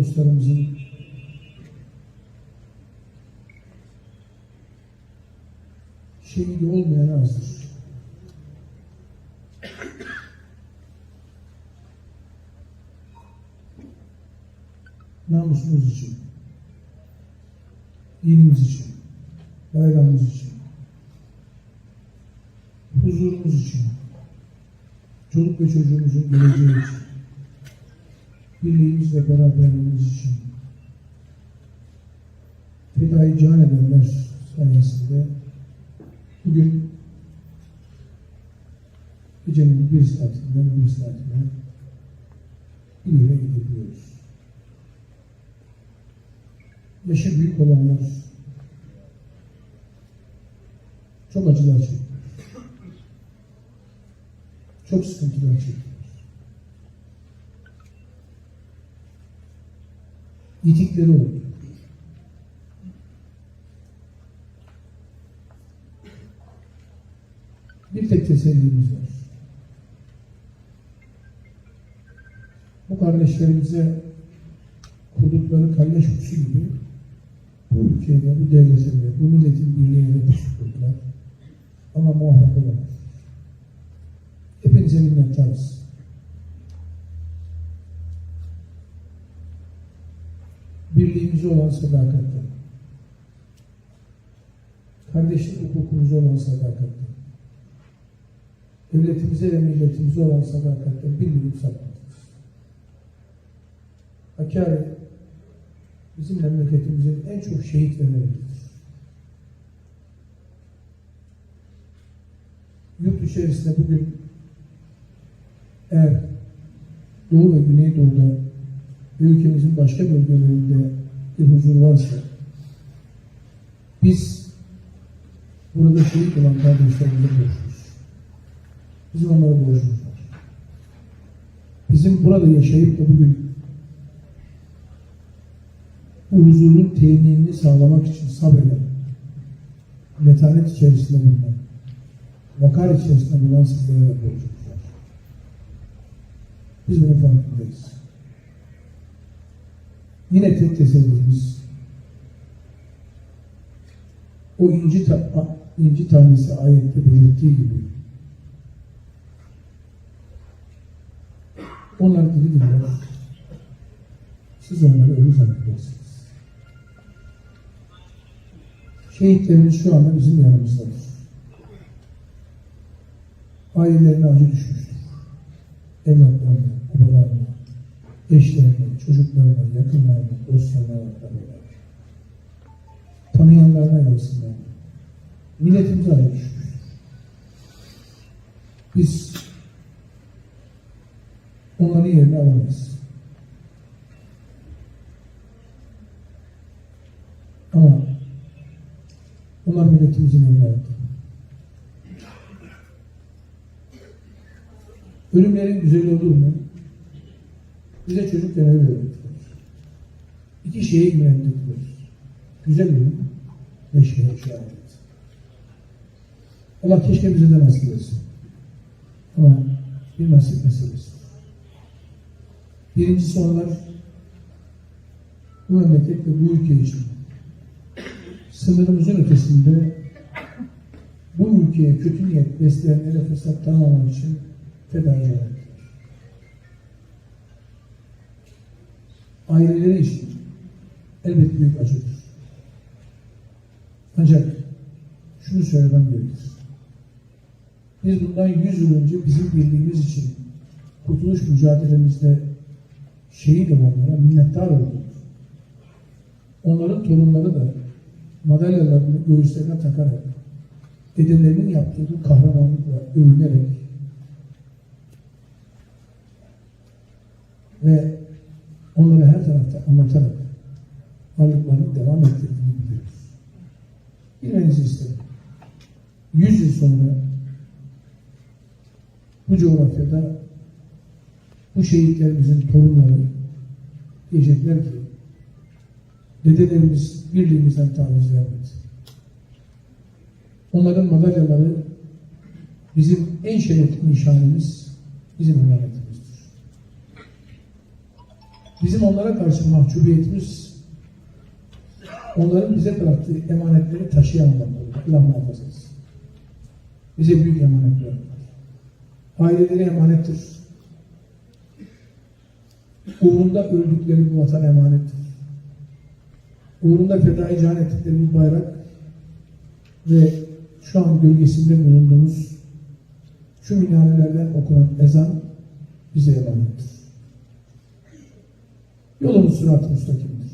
dostlarımızın şehidi olmayan azdır. Namusumuz için, dinimiz için, bayrağımız için, huzurumuz için, çoluk ve çocuğumuzun geleceği için, birliğimiz ve beraberliğimiz için, fedai can edenler sayesinde bugün gecenin bir saatinden bir saatine yere gidebiliyoruz. Yaşı büyük olanlar çok acılar çekiyor. Çok sıkıntılar çekiyor. Yitikleri oldu. Bir tek tesellimiz var. Bu kardeşlerimize kurdukları kardeş kusu gibi bu ülkeye, bu devletine, bu milletin birliğine kurdular. Ama muvaffak olamaz. Hepinize minnettarız. Birliğimize olan sadakatten, kardeşlik hukukumuza olan sadakatten, devletimize ve milletimize olan sadakatten bir yıl sapmadınız. Hakkari bizim memleketimizin en çok şehit vermeleridir. Yurt içerisinde bugün eğer Doğu ve Güneydoğu'da ülkemizin başka bölgelerinde bir huzur varsa biz burada şehit olan kardeşlerimize borçluyuz. Bizim onlara borcumuz var. Bizim burada yaşayıp da bugün bu huzurun teminini sağlamak için sabreden, metanet içerisinde bulunan, vakar içerisinde bulunan sizlere borcumuz var. Biz farkındayız. Yine tek tesellimiz o inci, ta, inci tanesi ayette belirttiği gibi onlar diridirler. Siz onları ölü zannedersiniz. Şehitlerimiz şu anda bizim yanımızdadır. Ailelerine acı düşmüştür. Evlatlarına, babalarına, eşlerine, çocuklarına, yakınlarına, dostlarına, akrabalarına. Tanıyanlarına gelsinler. Milletimize düşmüştür. Biz onların yerini alamayız. Ama onlar milletimizin evladı. Ölümlerin güzel olur mu? Bize çocukken öyle öğrettiler. İki şeye imrendirdiler. Güzel ölüm ve şehir şehadet. Allah keşke bize de nasip etsin. Ama bir nasip meselesi. Birincisi onlar bu memleket ve bu ülke için sınırımızın ötesinde bu ülkeye kötü niyet besleyenlere fırsat tanımamak için fedai Aileleri için elbette büyük acıdır. Ancak şunu söylemem gerekir. Biz bundan 100 yıl önce bizim birliğimiz için kurtuluş mücadelemizde şehit olanlara minnettar olduk. Onların torunları da madalyalarını göğüslerine takarak dedelerinin yaptığı kahramanlıkla övünerek ve onları her tarafta anlatarak varlıklarını devam ettirdiğini biliyoruz. Bilmenizi isterim. Yüz yıl sonra bu coğrafyada bu şehitlerimizin torunları diyecekler ki dedelerimiz birliğimizden taviz vermedi. Onların madalyaları bizim en şerefli nişanemiz, bizim emanetimizdir. Bizim onlara karşı mahcubiyetimiz onların bize bıraktığı emanetleri taşıyamamak olur. Allah muhafaza. Bize büyük emanetler var. Aileleri emanettir. Uğrunda öldükleri bu vatan emanettir. Uğrunda fedai can ettikleri bu bayrak ve şu an gölgesinde bulunduğumuz şu minarelerden okunan ezan bize emanettir. Yolumuz sırat-ı müstakimdir.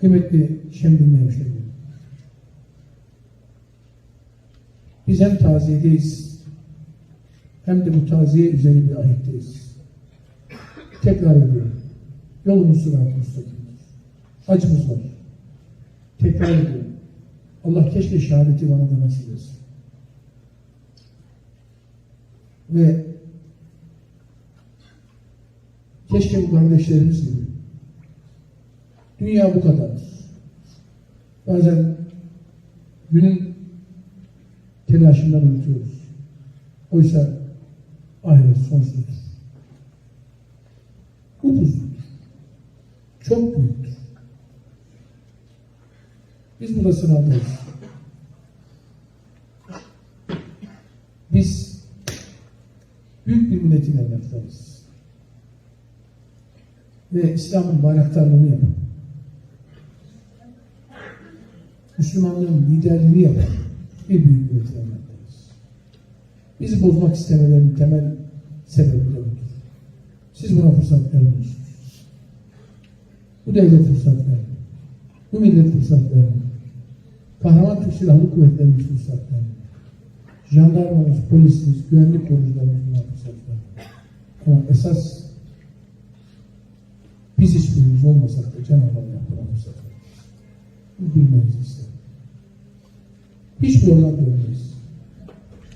Kıymetli Şemdinli hemşehrilerim. Biz hem taziyedeyiz hem de bu taziye üzeri bir ahitteyiz. Tekrar ediyorum. Yolumuz sırat-ı müstakimdir. Acımız var. Tekrar ediyorum. Allah keşke şehadeti bana da nasip etsin. Ve keşke bu kardeşlerimiz gibi. Dünya bu kadardır. Bazen günün telaşından unutuyoruz. Oysa ahiret sonsuzdur. Upuzundur. Çok büyüktür. Biz burada sınavdayız. Biz büyük bir milletin evlatlarıyız. Ve İslam'ın bayraktarlığını yapan, Müslümanlığın liderliğini yapan bir büyük evlatlarıyız. Bizi bozmak istemelerinin temel sebebi de budur. Siz buna fırsat vermiyorsunuz. Bu devlet fırsat vermiyor. Bu millet fırsat vermiyor. Kahraman Türk Silahlı Kuvvetlerimiz fırsat vermiyor. Jandarmamız, polisimiz, güvenlik korucularımız buna fırsat vermiyor. Ama esas biz hiçbirimiz olmasak da Cenab-ı Allah buna. Bunu bilmenizi isterim. Hiçbir yoldan dönmeyiz.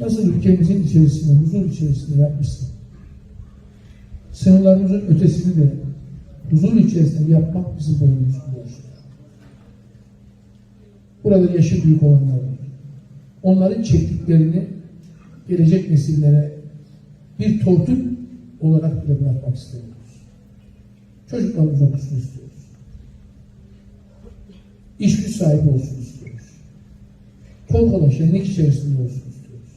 Nasıl ülkemizin içerisinde, huzur içerisinde yapmışsak, sınırlarımızın ötesini de huzur içerisinde yapmak bizim boynumuzun borcudur. Burada yaşı büyük olanlar var. Onların çektiklerini gelecek nesillere bir tortul olarak bile bırakmak istemiyoruz. Çocuklarımız okusun istiyoruz. İş güç sahibi olsun istiyoruz. Kol kola şenlik içerisinde olsun istiyoruz.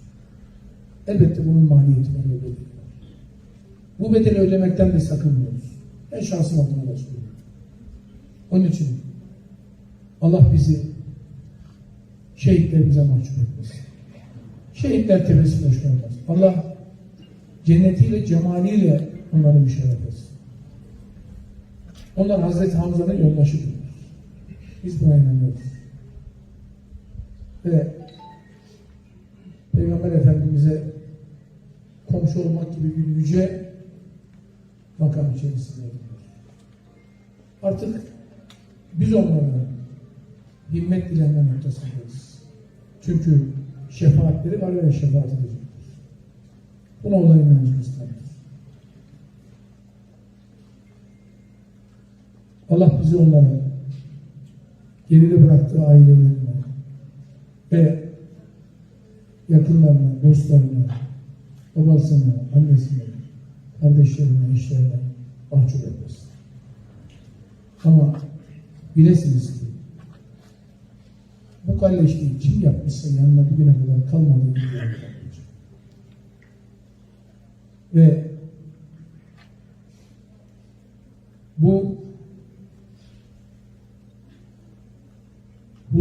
Elbette bunun maliyeti var. değil. Bu bedeli ödemekten de sakınmıyoruz. Ben şahsım adına da söylüyorum. Onun için Allah bizi şehitlerimize mahcup etmesin. Şehitler boş kalmaz. Allah cennetiyle, cemaliyle onları müşerref etsin. Onlar Hazreti Hamza'nın yoldaşıdır. Biz buna inanıyoruz. Ve Peygamber Efendimiz'e komşu olmak gibi bir yüce makam içerisinde Artık biz onlara himmet dilenme noktasındayız. Çünkü şefaatleri var ve şefaat edecektir. Buna olan inancımız tamdır. Allah bizi onlara geride bıraktığı ailelerine ve yakınlarına, dostlarına, babasına, annesine, kardeşlerine, eşlerine mahcup etmesin. Ama bilesiniz ki bu kardeşliği kim yapmışsa yanına bugüne kadar kalmadığı bir. Ve bu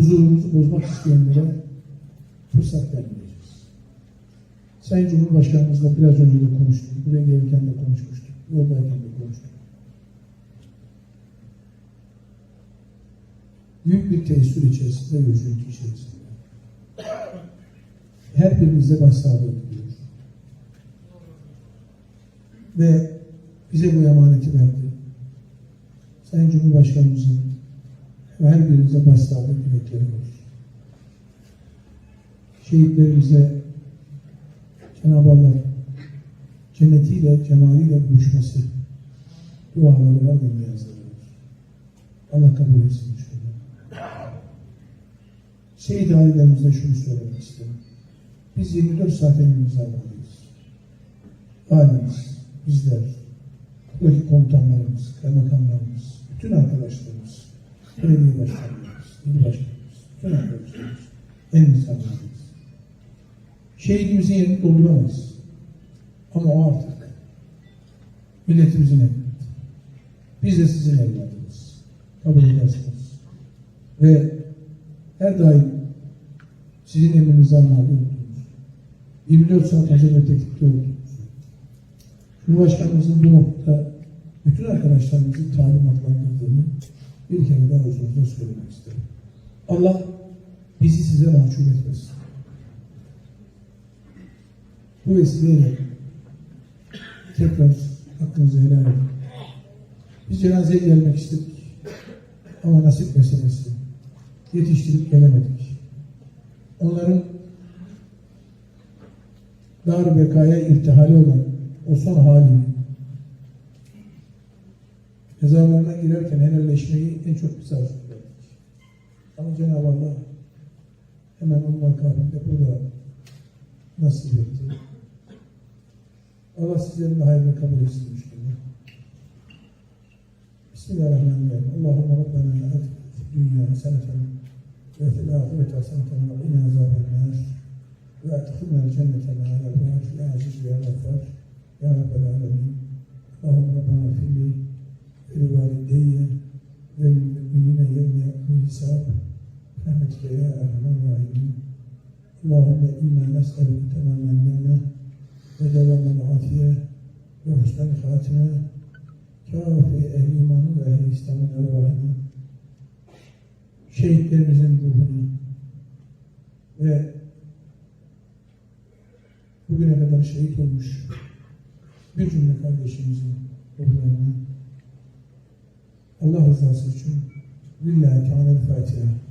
huzurumuzu bozmak isteyenlere fırsat vermeyeceğiz. Sayın Cumhurbaşkanımızla biraz önce de konuştuk. Buraya gelirken de konuşmuştuk. Yoldayken de konuştuk. Büyük bir teessür içerisinde üzüntü içerisinde. Her birimize başsağlığı diliyor. Ve bize bu emaneti verdi. Sayın Cumhurbaşkanımızın her birinize başsağlığı dilekleri var. Şehitlerimize Cenab-ı Allah cennetiyle, cemaliyle buluşması duaları var ve var. Allah kabul etsin inşallah. Şehit ailelerimize şunu söylemek isterim. Biz 24 saat emrimize bağlıyız. Ailemiz, bizler, buradaki komutanlarımız, kaymakamlarımız, bütün arkadaşlarımız, belediye başkanlarımız, il başkanlarımız, bütün arkadaşlarımız, en insanlarımız. Şehidimizin yerini dolduramayız. Ama o artık milletimizin evladı. Biz de sizin evladınız. Kabul edersiniz. Ve her daim sizin emrinizden mağdur olduğumuz, 24 saat acele tetikte olduğumuz, Cumhurbaşkanımızın bu noktada bütün arkadaşlarımızın talimatlandırdığını bir kere daha huzurunda söylemek isterim. Allah bizi size mahcup etmesin. Bu vesileyle tekrar hakkınızı helal edin. Biz cenazeye gelmek istedik. Ama nasip meselesi. Yetiştirip gelemedik. Onların dar bekaya irtihali olan o son halini mezarlarına girerken helalleşmeyi en çok biz arzu. Ama Cenab-ı Allah hemen onun akabinde burada nasip etti. Allah sizlerin de hayrını kabul etsin inşallah. Bismillahirrahmanirrahim. Allahümme Rabbena fid dünya haseneten ve fil ahireti haseneten ve qina azabennar ve adkhilna cennete ma'al ebrar ya aziz ya ghaffar ya rabbel alemin. Allahümme Rabbena filli yakul hisab. Rahmetike ya erhamer rahimin. Allahümme inna nes'eluke tamamen ni'me ve devamel afiye ve husnel hatime kafi ehli imanı ve ehli İslam'ın ervahını şehitlerimizin ruhunu ve bugüne kadar şehit olmuş bir cümle kardeşimizin ruhlarını Allah rızası için Lillahi Teala Fatiha.